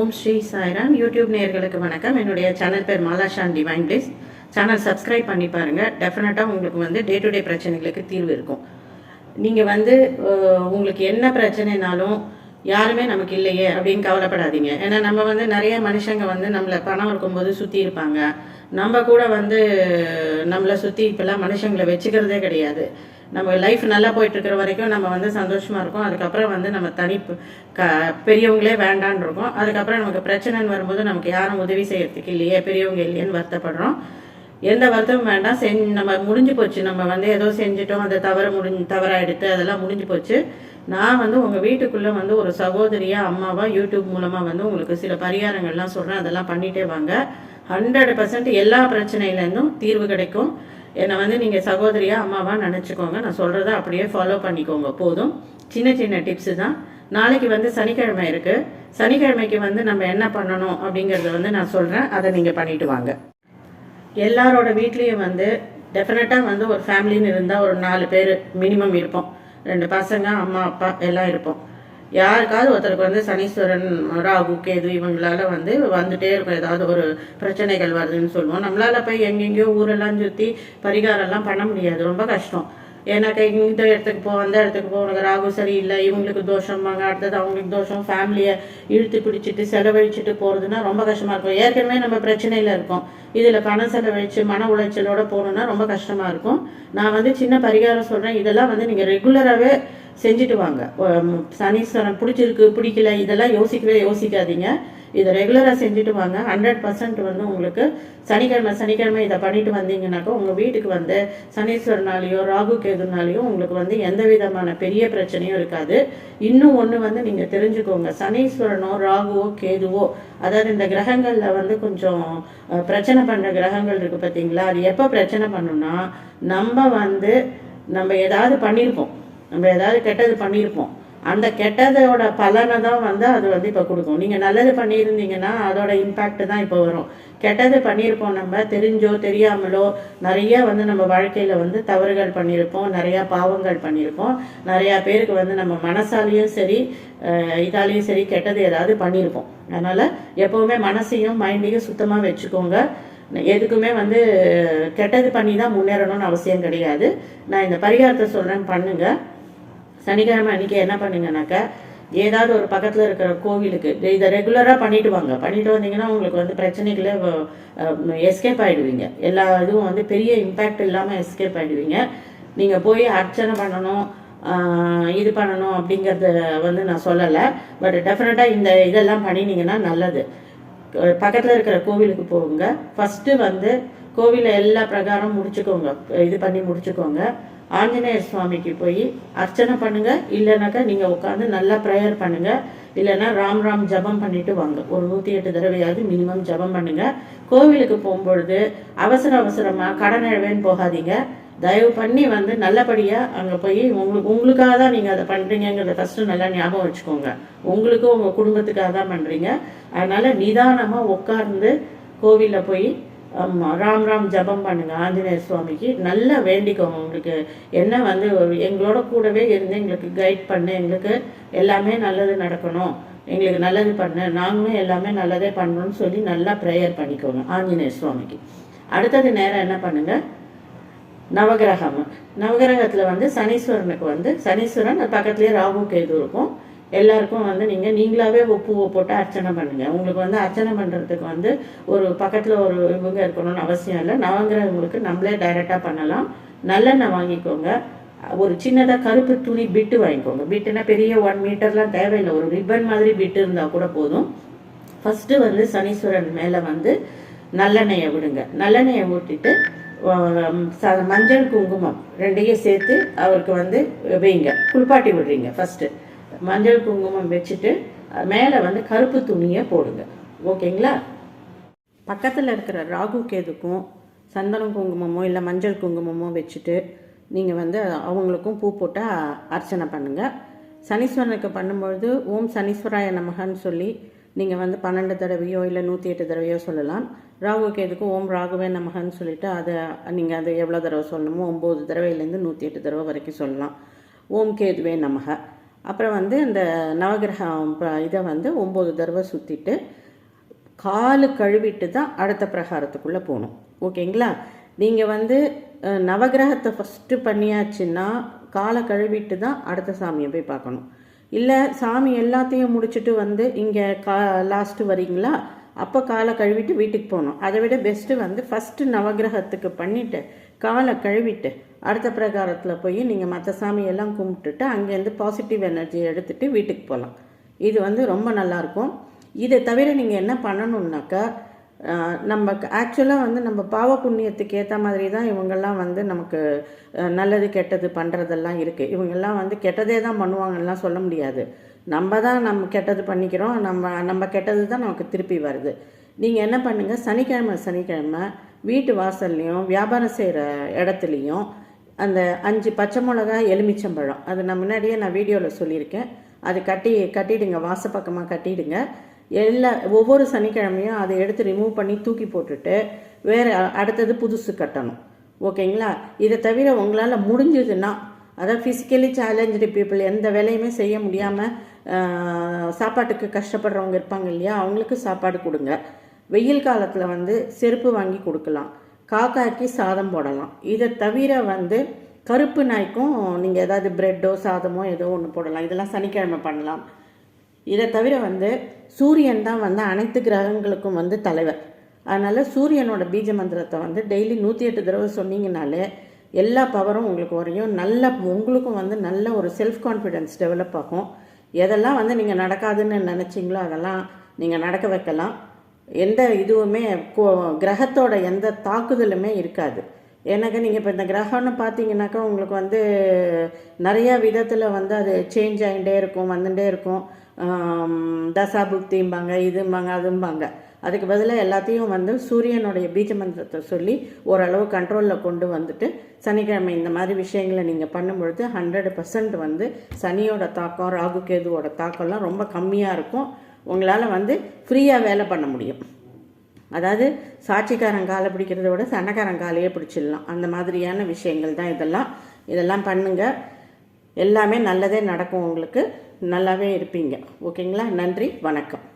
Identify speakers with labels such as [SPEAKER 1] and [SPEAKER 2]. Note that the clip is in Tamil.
[SPEAKER 1] ஓம் ஸ்ரீ சாய்ராம். யூடியூப் நேர்களுக்கு வணக்கம். என்னுடைய சேனல் பேர் Malashan divine place channel subscribe பண்ணி பாருங்கள் டெஃபினட்டாக உங்களுக்கு வந்து டே டு டே பிரச்சனைகளுக்கு தீர்வு இருக்கும். நீங்கள் வந்து உங்களுக்கு என்ன பிரச்சனைனாலும் யாருமே நமக்கு இல்லையே அப்படின்னு கவலைப்படாதீங்க. ஏன்னா நம்ம வந்து நிறைய மனுஷங்க வந்து நம்மளை பணம் இருக்கும்போது சுற்றி இருப்பாங்க. நம்ம கூட வந்து நம்மளை சுற்றி இப்போல்லாம் மனுஷங்களை வச்சுக்கிறதே கிடையாது. நம்ம லைஃப் நல்லா போயிட்டு இருக்கிற வரைக்கும் நம்ம வந்து சந்தோஷமா இருக்கும். அதுக்கப்புறம் வந்து நம்ம தனி க பெரியவங்களே வேண்டான்னு இருக்கோம். அதுக்கப்புறம் நமக்கு பிரச்சனைன்னு வரும்போது நமக்கு யாரும் உதவி செய்யறதுக்கு இல்லையே பெரியவங்க இல்லையேன்னு வருத்தப்படுறோம். எந்த வருத்தமும் வேண்டாம். செஞ் நம்ம முடிஞ்சு போச்சு. நம்ம வந்து ஏதோ செஞ்சுட்டோம். அந்த தவறு முடிஞ்சு தவறாயிடுத்து அதெல்லாம் முடிஞ்சு போச்சு. நான் வந்து உங்கள் வீட்டுக்குள்ளே வந்து ஒரு சகோதரியாக அம்மாவாக யூடியூப் மூலமாக வந்து உங்களுக்கு சில பரிகாரங்கள்லாம் சொல்கிறேன் அதெல்லாம் பண்ணிட்டே வாங்க. ஹண்ட்ரட் பர்சன்ட் எல்லா பிரச்சனையிலேருந்தும் தீர்வு கிடைக்கும். என்னை வந்து நீங்கள் சகோதரியாக அம்மாவாக நினச்சிக்கோங்க. நான் சொல்கிறத அப்படியே ஃபாலோ பண்ணிக்கோங்க. போதும். சின்ன சின்ன டிப்ஸு தான். நாளைக்கு வந்து சனிக்கிழமை இருக்குது சனிக்கிழமைக்கு வந்து நம்ம என்ன பண்ணணும் அப்படிங்கிறத வந்து நான் சொல்கிறேன் அதை நீங்கள் பண்ணிட்டு வாங்க. எல்லாரோட வீட்லேயும் வந்து டெஃபினட்டாக வந்து ஒரு ஃபேமிலின்னு இருந்தால் ஒரு நாலு பேர் மினிமம் இருப்போம். ரெண்டு பசங்க அம்மா அப்பா எல்லாம் இருப்போம். யாருக்காவது ஒருத்தருக்கு வந்து சனீஸ்வரன் ராகு கேது இவங்களால வந்து வந்துட்டே இருக்கும். ஏதாவது ஒரு பிரச்சனைகள் வருதுன்னு சொல்லுவோம். நம்மளால போய் எங்கெங்கேயோ ஊரெல்லாம் சுற்றி பரிகாரம்லாம் பண்ண முடியாது. ரொம்ப கஷ்டம். ஏன்னாக்கா இந்த இடத்துக்கு போ அந்த இடத்துக்கு போ உனக்கு ராகு சரியில்லை இவங்களுக்கு தோஷம்பாங்க அடுத்தது அவங்களுக்கு தோஷம் ஃபேமிலியை இழுத்து பிடிச்சிட்டு செலவழிச்சிட்டு போகிறதுனா ரொம்ப கஷ்டமாக இருக்கும். ஏற்கனவே நம்ம பிரச்சனையில் இருக்கோம். இதில் பணம் செலவழிச்சு மன உளைச்சலோடு போகணுன்னா ரொம்ப கஷ்டமாக இருக்கும். நான் வந்து சின்ன பரிகாரம் சொல்கிறேன் இதெல்லாம் வந்து நீங்கள் ரெகுலராகவே செஞ்சுட்டு வாங்க. சனீஸ்வரன் பிடிச்சிருக்கு பிடிக்கல இதெல்லாம் யோசிக்கவே யோசிக்காதீங்க. இதை ரெகுலராக செஞ்சுட்டு வாங்க. ஹண்ட்ரட் பர்சன்ட் வந்து உங்களுக்கு சனிக்கிழமை சனிக்கிழமை இதை பண்ணிட்டு வந்தீங்கன்னாக்கா உங்கள் வீட்டுக்கு வந்து சனீஸ்வரனாலேயோ ராகு கேதுனாலேயோ உங்களுக்கு வந்து எந்த விதமான பெரிய பிரச்சனையும் இருக்காது. இன்னும் ஒன்று வந்து நீங்கள் தெரிஞ்சுக்கோங்க. சனீஸ்வரனோ ராகுவோ கேதுவோ அதாவது இந்த கிரகங்களில் வந்து கொஞ்சம் பிரச்சனை பண்ணுற கிரகங்கள் இருக்குது பார்த்தீங்களா அது எப்போ பிரச்சனை பண்ணுன்னா நம்ம வந்து நம்ம ஏதாவது பண்ணியிருப்போம் நம்ம ஏதாவது கெட்டது பண்ணியிருப்போம். அந்த கெட்டதோட பலனை தான் வந்து அது வந்து இப்போ கொடுக்கும். நீங்கள் நல்லது பண்ணியிருந்தீங்கன்னா அதோட இம்பேக்ட் தான் இப்போ வரும். கெட்டது பண்ணியிருப்போம் நம்ம தெரிஞ்சோ தெரியாமலோ நிறைய வந்து நம்ம வாழ்க்கையில் வந்து தவறுகள் பண்ணியிருப்போம். நிறையா பாவங்கள் பண்ணியிருப்போம். நிறையா பேருக்கு வந்து நம்ம மனசாலையும் சரி இதாலேயும் சரி கெட்டது ஏதாவது பண்ணியிருப்போம். அதனால் எப்போவுமே மனசையும் மைண்டையும் சுத்தமாக வச்சுக்கோங்க. எதுக்குமே வந்து கெட்டது பண்ணி தான் முன்னேறணும்னு அவசியம் கிடையாது. நான் இந்த பரிகாரத்தை சொல்கிறேன் பண்ணுங்கள் சனிக்கிழமை அன்றைக்கி என்ன பண்ணுங்கனாக்கா ஏதாவது ஒரு பக்கத்தில் இருக்கிற கோவிலுக்கு இதை ரெகுலராக பண்ணிட்டு வாங்க. பண்ணிட்டு வந்தீங்கன்னா உங்களுக்கு வந்து பிரச்சனைகளே எஸ்கேப் ஆகிடுவீங்க எல்லா இதுவும் வந்து பெரிய இம்பேக்ட் இல்லாமல் எஸ்கேப் ஆகிடுவீங்க நீங்கள் போய் அர்ச்சனை பண்ணணும் இது பண்ணணும் அப்படிங்கிறத வந்து நான் சொல்லலை. பட் டெஃபினட்டாக இந்த இதெல்லாம் பண்ணினீங்கன்னா நல்லது. பக்கத்தில் இருக்கிற கோவிலுக்கு போகுங்க ஃபஸ்ட்டு வந்து கோவிலை எல்லா பிரகாரம் முடிச்சுக்கோங்க. இது பண்ணி முடிச்சுக்கோங்க. ஆஞ்சநேயர் சுவாமிக்கு போய் அர்ச்சனை பண்ணுங்க. இல்லைனாக்கா நீங்கள் உட்காந்து நல்லா ப்ரேயர் பண்ணுங்க. இல்லைன்னா ராம் ராம் ஜபம் பண்ணிட்டு வாங்க. ஒரு நூற்றி எட்டு தடவையாவது மினிமம் ஜபம் பண்ணுங்க. கோவிலுக்கு போகும்பொழுது அவசர அவசரமாக கடன் இழவேன்னு போகாதீங்க. தயவு பண்ணி வந்து நல்லபடியாக அங்கே போய் உங்களுக்கு உங்களுக்காக தான் நீங்கள் அதை பண்ணுறீங்கிறத ஃபஸ்ட்டு நல்லா ஞாபகம் வச்சுக்கோங்க. உங்களுக்கும் உங்கள் குடும்பத்துக்காக தான் பண்ணுறீங்க அதனால் நிதானமாக உட்கார்ந்து கோவிலில் போய் ஆமாம் ராம் ராம் ஜபம் பண்ணுங்கள் ஆஞ்சநேயர் சுவாமிக்கு. நல்லா வேண்டிக்கோங்க உங்களுக்கு என்ன வந்து எங்களோட கூடவே இருந்து எங்களுக்கு கைட் பண்ணு எங்களுக்கு எல்லாமே நல்லது நடக்கணும். எங்களுக்கு நல்லது பண்ணு நாங்களும் எல்லாமே நல்லதே பண்ணணும்னு சொல்லி நல்லா ப்ரேயர் பண்ணிக்கோங்க ஆஞ்சநேயர் சுவாமிக்கு. அடுத்தது நேரம் என்ன பண்ணுங்கள் நவகிரகம். நவகிரகத்தில் வந்து சனீஸ்வரனுக்கு வந்து சனீஸ்வரன் அது பக்கத்துலேயே ராகு கேது இருக்கும். எல்லாருக்கும் வந்து நீங்கள் நீங்களாகவே பூவை போட்டு அர்ச்சனை பண்ணுங்கள் உங்களுக்கு வந்து அர்ச்சனை பண்ணுறதுக்கு வந்து ஒரு பக்கத்தில் ஒரு இவங்க இருக்கணும்னு அவசியம் இல்லை. நவங்கிறவங்களுக்கு நம்மளே டைரெக்டாக பண்ணலாம். நல்லெண்ணெய் வாங்கிக்கோங்க. ஒரு சின்னதாக கருப்பு துணி பிட்டு வாங்கிக்கோங்க. பிட்டுனா பெரிய ஒன் மீட்டர்லாம் தேவையில்லை. ஒரு ரிப்பன் மாதிரி பிட்டு இருந்தால் கூட போதும். ஃபஸ்ட்டு வந்து சனீஸ்வரன் மேலே வந்து நல்லெண்ணெயை விடுங்க. நல்லெண்ணெயை ஊட்டிட்டு ச- மஞ்சள் குங்குமம் ரெண்டையும் சேர்த்து அவருக்கு வந்து வைங்க. குளிப்பாட்டி விடுறீங்க ஃபஸ்ட்டு மஞ்சள் குங்குமம் வச்சுட்டு மேலே வந்து கருப்பு துணியை போடுங்க. ஓகேங்களா? பக்கத்தில் இருக்கிற ராகு கேதுக்கும் சந்தனம் குங்குமமோ இல்லை மஞ்சள் குங்குமமோ வச்சுட்டு நீங்கள் வந்து அவங்களுக்கும் பூ போட்டு அர்ச்சனை பண்ணுங்கள் சனீஸ்வரனுக்கு பண்ணும்பொழுது ஓம் சனீஸ்வராய நமகன்னு சொல்லி நீங்கள் வந்து பன்னெண்டு தடவையோ இல்லை நூற்றி எட்டு தடவையோ சொல்லலாம். ராகு கேதுக்கு ஓம் ராகுவே நமகன்னு சொல்லிவிட்டு அதை நீங்கள் அதை எவ்வளோ தடவை சொல்லணுமோ ஒம்பது தடவையிலேருந்து நூற்றி எட்டு தடவை வரைக்கும் சொல்லலாம். ஓம் கேதுவே நமக அப்புறம் வந்து இந்த நவகிரகம் ப- இதை வந்து ஒம்பது தடவை சுற்றிட்டு காலு கழுவிட்டு தான் அடுத்த பிரகாரத்துக்குள்ளே போகணும். ஓகேங்களா? நீங்கள் வந்து நவகிரகத்தை ஃபஸ்ட்டு பண்ணியாச்சுன்னா காலை கழுவிட்டு தான் அடுத்த சாமியை போய் பார்க்கணும். இல்லை சாமி எல்லாத்தையும் முடிச்சுட்டு வந்து இங்கே கா லாஸ்ட்டு வரீங்களா? அப்போ காலை கழுவிட்டு வீட்டுக்கு போகணும். அதை விட பெஸ்ட்டு வந்து ஃபஸ்ட்டு நவகிரகத்துக்கு பண்ணிவிட்டு காலை கழுவிட்டு அடுத்த பிரகாரத்தில் போய் நீங்கள் மற்ற சாமியெல்லாம் கும்பிட்டுட்டு அங்கேருந்து பாசிட்டிவ் எனர்ஜி எடுத்துகிட்டு வீட்டுக்கு போகலாம் இது வந்து ரொம்ப நல்லாயிருக்கும். இதை தவிர நீங்கள் என்ன பண்ணணுன்னாக்கா நம்ம ஆக்சுவலாக வந்து நம்ம பாவ புண்ணியத்துக்கு ஏற்ற மாதிரி தான் இவங்கெல்லாம் வந்து நமக்கு நல்லது கெட்டது பண்ணுறதெல்லாம் இருக்குது இவங்கெல்லாம் வந்து கெட்டதே தான் பண்ணுவாங்கலாம் சொல்ல முடியாது. நம்ம தான் நம்ம கெட்டது பண்ணிக்கிறோம். நம்ம நம்ம கெட்டது தான் நமக்கு திருப்பி வருது. நீங்கள் என்ன பண்ணுங்கள் சனிக்கிழமை சனிக்கிழமை வீட்டு வாசல்லையும் வியாபாரம் செய்கிற இடத்துலையும் அந்த அஞ்சு பச்சை மிளகா எலுமிச்சம்பழம். அது நான் முன்னாடியே நான் வீடியோவில் சொல்லியிருக்கேன். அது கட்டி கட்டிடுங்க. வாசப்பக்கமாக கட்டிடுங்க. எல்லா ஒவ்வொரு சனிக்கிழமையும் அதை எடுத்து ரிமூவ் பண்ணி தூக்கி போட்டுட்டு வேறு அடுத்தது புதுசு கட்டணும். ஓகேங்களா? இதை தவிர உங்களால் முடிஞ்சதுன்னா அதாவது ஃபிசிக்கலி சேலஞ்சு பீப்புள் எந்த வேலையுமே செய்ய முடியாமல் சாப்பாட்டுக்கு கஷ்டப்படுறவங்க இருப்பாங்க இல்லையா? அவங்களுக்கு சாப்பாடு கொடுங்க. வெயில் காலத்தில் வந்து செருப்பு வாங்கி கொடுக்கலாம். காக்காக்கி சாதம் போடலாம். இதை தவிர வந்து கருப்பு நாய்க்கும் நீங்கள் ஏதாவது ப்ரெட்டோ சாதமோ ஏதோ ஒன்று போடலாம். இதெல்லாம் சனிக்கிழமை பண்ணலாம். இதை தவிர வந்து சூரியன் தான் வந்து அனைத்து கிரகங்களுக்கும் வந்து தலைவர். அதனால் சூரியனோட பீஜ மந்திரத்தை வந்து டெய்லி நூற்றி எட்டு தடவை சொன்னீங்கனாலே எல்லா பவரும் உங்களுக்கு வரையும் நல்ல உங்களுக்கும் வந்து நல்ல ஒரு செல்ஃப் கான்ஃபிடென்ஸ் டெவலப் ஆகும். எதெல்லாம் வந்து நீங்கள் நடக்காதுன்னு நினச்சிங்களோ அதெல்லாம் நீங்கள் நடக்க வைக்கலாம். எந்த இதுவுமே கோ- கிரகத்தோட எந்த தாக்குதலுமே இருக்காது. எனக்கு நீங்கள் இப்போ இந்த கிரகம்னு பார்த்தீங்கன்னாக்கா உங்களுக்கு வந்து நிறைய விதத்தில் வந்து அது சேஞ்ச் ஆகிட்டே இருக்கும் வந்துட்டே இருக்கும். தசாபுக்திம்பாங்க தசா புக்திம்பாங்க இதும்பாங்க அதும்பாங்க. அதுக்கு பதிலாக எல்லாத்தையும் வந்து சூரியனுடைய பீஜ மந்திரத்தை சொல்லி ஓரளவு கண்ட்ரோலில் கொண்டு வந்துட்டு சனிக்கிழமை இந்த மாதிரி விஷயங்களை நீங்கள் பண்ணும்பொழுது ஹண்ட்ரட் பர்சன்ட் வந்து சனியோட தாக்கம் ராகு கேதுவோட தாக்கம்லாம் ரொம்ப கம்மியாக இருக்கும். உங்களால் வந்து ஃப்ரீயாக வேலை பண்ண முடியும். அதாவது சாட்சிக்காரன் காலை பிடிக்கிறத விட சண்டைக்காரன் காலையே பிடிச்சிடலாம். அந்த மாதிரியான விஷயங்கள் தான் இதெல்லாம். இதெல்லாம் பண்ணுங்கள் எல்லாமே நல்லதே நடக்கும் உங்களுக்கு. நல்லாவே இருப்பீங்க. ஓகேங்களா? நன்றி. வணக்கம்.